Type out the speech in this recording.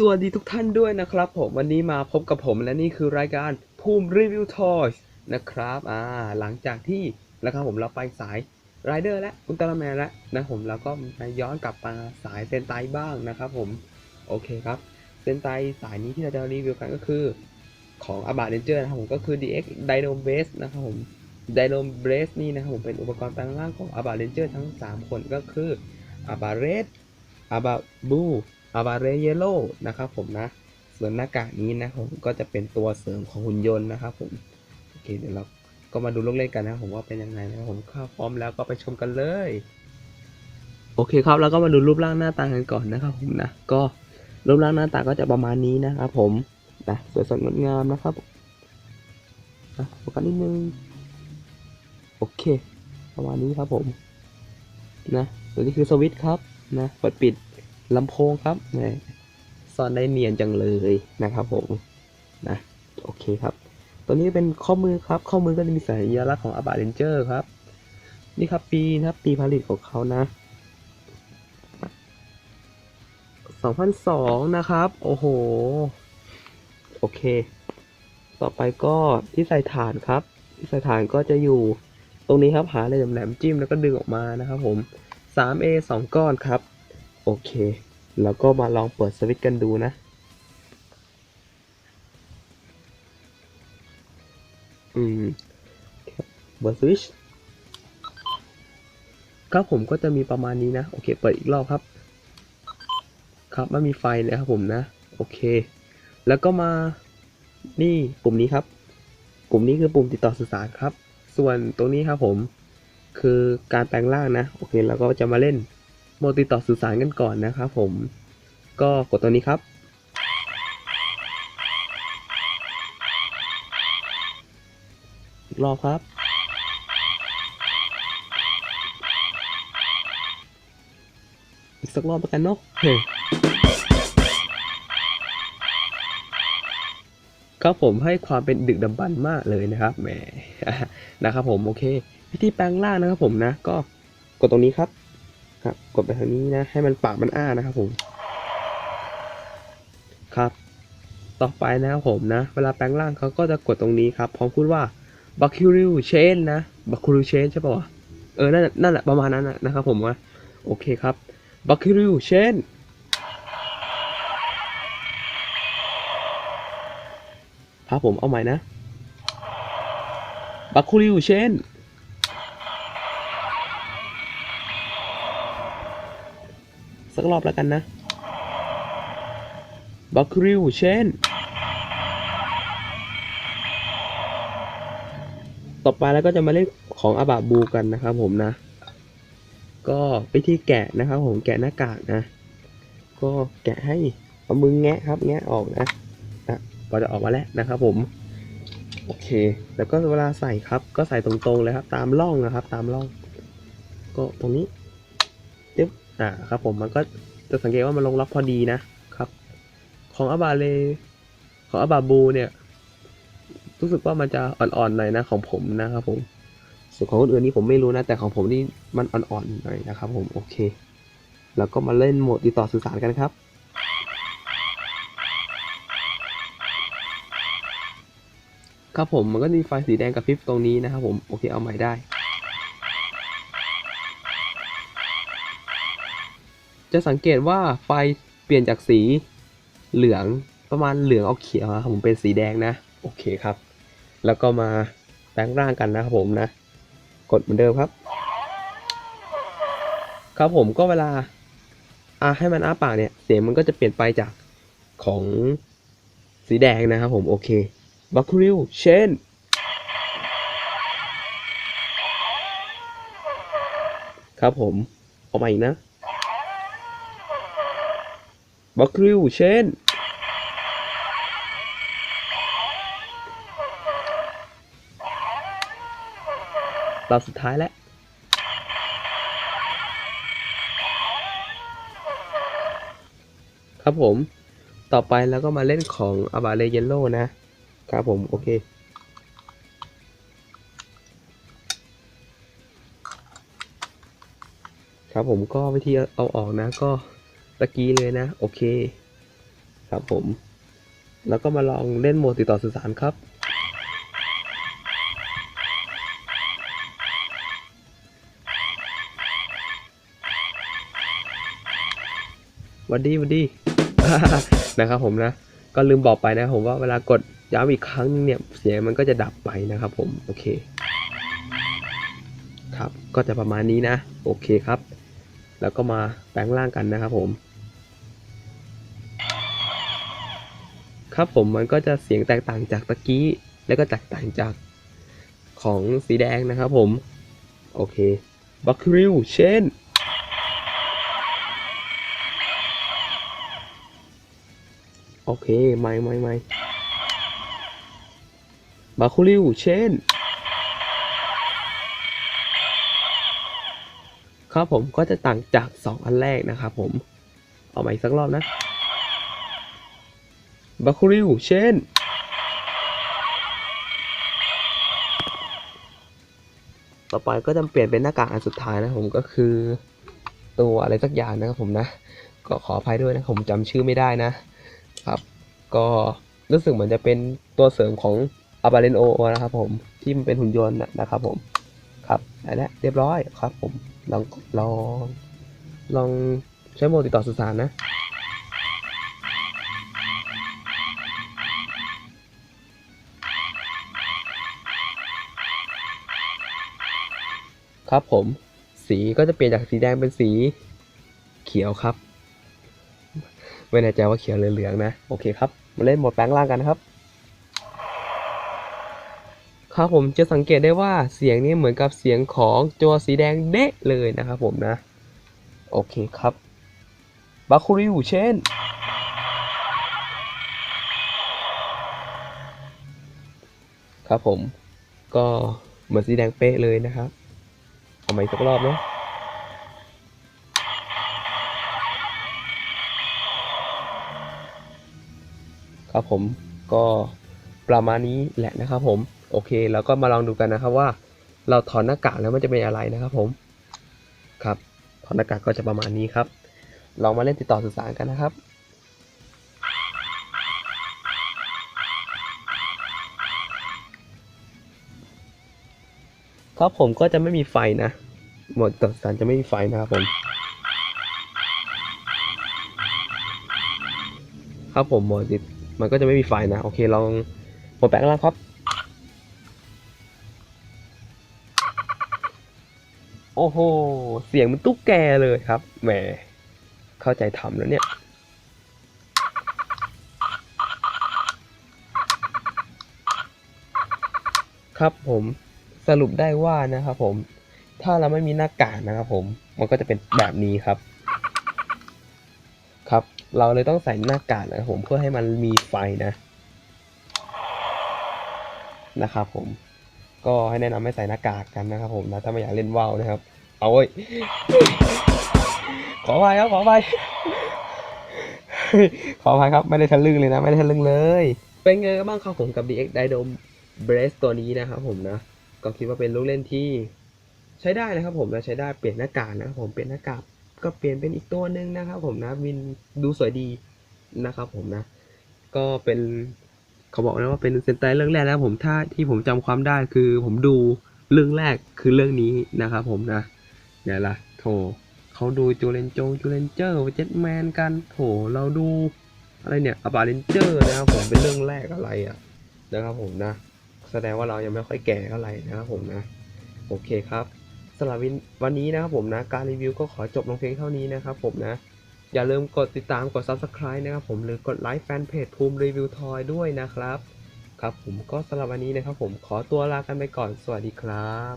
สวัสดีทุกท่านด้วยนะครับผมวันนี้มาพบกับผมและนี่คือรายการภูมิรีวิวทอยส์นะครับอ่าหลังจากที่นะครับผมเราไปสายไรเดอร์และอุลตร้าแมนแล้วนะผมแล้วก็มาย้อนกลับมาสายเซนไตบ้างนะครับผมโอเคครับเซนไตสายนี้ที่เราจะรีวิวกันก็คือของอาบาเรนเจอร์นะครับผมก็คือ DX Dino Base นะครับผม Dino Base นี่นะครับผมเป็นอุปกรณ์แปลงร่างของอาบาเรนเจอร์ทั้ง 3 คนก็คืออาบาเรสอาบาบู อาบาเรเยโลนะครับผมนะ ส่วนหน้ากากนี้นะผมก็จะเป็นตัวเสริมของหุ่นยนต์นะครับผม โอเคเดี๋ยวเราก็มาดูลูกเล่นกันนะผมว่าเป็นยังไงนะผมข้าพร้อมแล้วก็ไปชมกันเลย โอเคครับแล้วก็มาดูรูปร่างหน้าตากันก่อนนะครับผมนะ ก็รูปร่างหน้าตาก็จะประมาณนี้นะครับผมนะสวยสดงดงามนะครับนะโฟกัสนิดนึง โอเค ประมาณนี้ครับผม นะตัวนี้คือสวิตช์ครับ นะ เปิดปิด ลำโพงครับนะซ่อนได้เนียนจังเลยนะครับผมนะโอเคครับ ตัวนี้เป็นข้อมือครับ ข้อมือก็จะมีสัญลักษณ์ของอาบาเรนเจอร์ครับ นี่ครับปีนะครับปีผลิตของเขานะ 2002 นะครับ โอ้โห โอเค ต่อไปก็ที่ใส่ฐานครับ ที่ใส่ฐานก็จะอยู่ตรงนี้ครับหาอะไรแหลมๆจิ้มแล้วก็ดึงออกมานะครับผม 3A 2 ก้อนครับ โอเค แล้วก็มาลองเปิดสวิตช์กันดูนะ อืมเปิดสวิตช์ครับผมก็จะมีประมาณนี้นะ โอเค เปิดอีกรอบครับ ครับไม่มีไฟเลยครับผมนะ โอเค แล้วก็มา นี่ปุ่มนี้ครับ ปุ่มนี้คือปุ่มติดต่อสื่อสารครับ ส่วนตรงนี้ครับผม คือการแปลงร่างนะ โอเค แล้วก็จะมาเล่น โมดติดต่อสื่อสารกันก่อนนะครับผม ก็กดตัวนี้ครับ อีกรอบครับ อีกสักรอบแล้วกันเนาะเฮ้ยครับผมให้ความเป็นดึกดำบรรพ์มากเลยนะครับแหมนะครับผมโอเค วิธีแปลงร่างนะครับผมนะ ก็กดตรงนี้ครับ ครับ กดไปทางนี้นะ ให้มันปากมันอ้านะครับผม ครับ ต่อไปนะครับผมนะ เวลาแปลงร่างเขาก็จะกดตรงนี้ครับ พร้อมพูดว่า b a k u r i u Chain นะ b a k u r i u Chain ใช่ป่าวะเออ นั่นนั่นแหละประมาณนั้นนะนะครับผมว่าโอเคครับ b a k u r i u Chain ครับผมเอาใหม่นะ b a k u r i u Chain สักรอบแล้วกันนะ b a k u r i u Chain ต่อไปแล้วก็จะมาเล่นของอาบาบูกันนะครับผมนะ ก็วิธีแกะนะครับผมแกะหน้ากากนะ ก็แกะให้เอามือแงะครับแงะออกนะนะก็จะออกมาแล้วนะครับผม โอเค แล้วก็เวลาใส่ครับ ก็ใส่ตรงๆเลยครับ ตามร่องนะครับ ตามร่อง ก็ตรงนี้ อ่าครับผมมันก็จะสังเกตว่ามันลงล็อกพอดีนะครับ ของอาบาเลของอาบาบูเนี่ยรู้สึกว่ามันจะอ่อนๆหน่อยนะของผมนะครับผมส่วนของคนอื่นนี่ผมไม่รู้นะ แต่ของผมนี่มันอ่อนๆหน่อยนะครับ ผมโอเค แล้วก็มาเล่นโหมดติดต่อสื่อสารกันครับครับผมมันก็มีไฟสีแดงกับพริบตรงนี้นะครับผมโอเคเอาใหม่ได้ จะสังเกตว่าไฟเปลี่ยนจากสีเหลืองประมาณเหลืองออกเขียวครับผมเป็นสีแดงนะ โอเคครับ แล้วก็มาแปลงร่างกันนะครับผมนะ กดเหมือนเดิมครับ ครับผมก็เวลาอาให้มันอ้าปากเนี่ย เสียงมันก็จะเปลี่ยนไปจากของสีแดงนะครับผม โอเคบัคคิวเชนครับผม ออกมาอีกนะ บัคคิวเช่นรอบสุดท้ายแล้ว ครับผม ต่อไปแล้วก็มาเล่นของอาบาเลเยลโล่นะ ครับผม โอเคครับผมก็วิธีเอาออกนะก็ ตะกี้เลยนะ โอเค ครับผม แล้วก็มาลองเล่นโหมดติดต่อสื่อสารครับ วันดีวันดี นะครับผมนะ ก็ลืมบอกไปนะผมว่าเวลากดย้ำอีกครั้งนึงเนี่ย เสียงมันก็จะดับไปนะครับผม โอเค ครับ ก็จะประมาณนี้นะ โอเคครับ แล้วก็มาแปลงร่างกันนะครับผม ครับผมมันก็จะเสียงแตกต่างจากตะกี้ แล้วก็แตกต่างจากของสีแดงนะครับผม โอเคบัคริวเช่น โอเค ไม่ไม่ไม่บาคูริวเช่น ครับผมก็จะต่างจาก 2 อันแรกนะครับผม เอาใหม่สักรอบนะ บาคูริว เช่น ต่อไปก็จะเปลี่ยนเป็นหน้ากากอันสุดท้ายนะผมก็คือ ตัวอะไรสักอย่างนะครับผมนะ ก็ขออภัยด้วยนะผมจำชื่อไม่ได้นะครับ ก็รู้สึกเหมือนจะเป็นตัวเสริมของอาบาเรนโอนะครับผมที่มันเป็นหุ่นยนต์นะครับผมครับได้แล้เรียบร้อยครับผมลองลองลองใช้โหมดติดต่อสื่อสารนะ ครับผม สีก็จะเปลี่ยนจากสีแดงเป็นสีเขียวครับ ไม่แน่ใจว่าเขียวหรือเหลืองนะ โอเคครับ มาเล่นโหมดแปลงร่างกันนะครับ ครับผมจะสังเกตได้ว่าเสียงนี้เหมือนกับเสียงของตัวสีแดงเด๊ะเลยนะครับผมนะ โอเคครับบาคูริวเช่นครับผมก็เหมือนสีแดงเป๊ะเลยนะครับ เอาใหม่อีกสักรอบเนาะครับผมก็ประมาณนี้แหละนะครับผม โอเคแล้วก็มาลองดูกันนะครับว่า เราถอดหน้ากากแล้วมันจะเป็นอะไรนะครับผมครับถอดหน้ากากก็จะประมาณนี้ครับ ลองมาเล่นติดต่อสื่อสารกันนะครับ ครับผมก็จะไม่มีไฟนะหมดติดต่อสารจะไม่มีไฟนะครับผมครับผมหมดติดมันก็จะไม่มีไฟนะโอเคลองหมดแปลงร่างครับ โอ้โหเสียงมันตุ๊กแกเลยครับแหมเข้าใจทำแล้วเนี่ยครับผม สรุปได้ว่านะครับผมถ้าเราไม่มีหน้ากากนะครับผมมันก็จะเป็นแบบนี้ครับครับ เราเลยต้องใส่หน้ากากนะครับผมเพื่อให้มันมีไฟนะนะครับผมก็ให้แนะนำให้ใส่หน้ากากกันนะครับผมนะถ้าไม่อยากเล่นว่าวนะครับ เอาเว้ยขออภัยครับขออภัยขออภัยครับไม่ได้ทะลึ่งเลยนะ ไม่ได้ทะลึ่งเลย เป็นไงกันบ้างครับผมกับ DX Dynamo Brace ตัวนี้นะครับผมนะ ก็คิดว่าเป็นลูกเล่นที่ใช้ได้นะครับผมนะใช้ได้เปลี่ยนหน้ากากนะครับผมเปลี่ยนหน้ากากก็เปลี่ยนเป็นอีกตัวหนึ่งนะครับผมนะวินดูสวยดีนะครับผมนะ ก็เป็นเขาบอกนะว่าเป็นเซนไตเรื่องแรกนะครับผมถ้าที่ผมจำความได้คือผมดูเรื่องแรกคือเรื่องนี้นะครับผมนะเนี่ยล่ะโถเขาดูจูเลนจงจูเลนเจอร์เจ็ตแมนกันโถเราดูอะไรเนี่ยอบาเลนเจอร์นะครับผมเป็นเรื่องแรกอะไรอะนะครับผมนะ แสดงว่าเรายังไม่ค่อยแก่เท่าไหร่นะครับผมนะ โอเคครับสำหรับวันนี้นะครับผมนะ การรีวิวก็ขอจบลงเพียงเท่านี้นะครับผมนะ อย่าลืมกดติดตามกด subscribe นะครับผมหรือกดไลค์แฟนเพจภูมิรีวิวทอยด้วยนะครับ ครับผมก็สำหรับวันนี้นะครับผมขอตัวลากันไปก่อนสวัสดีครับ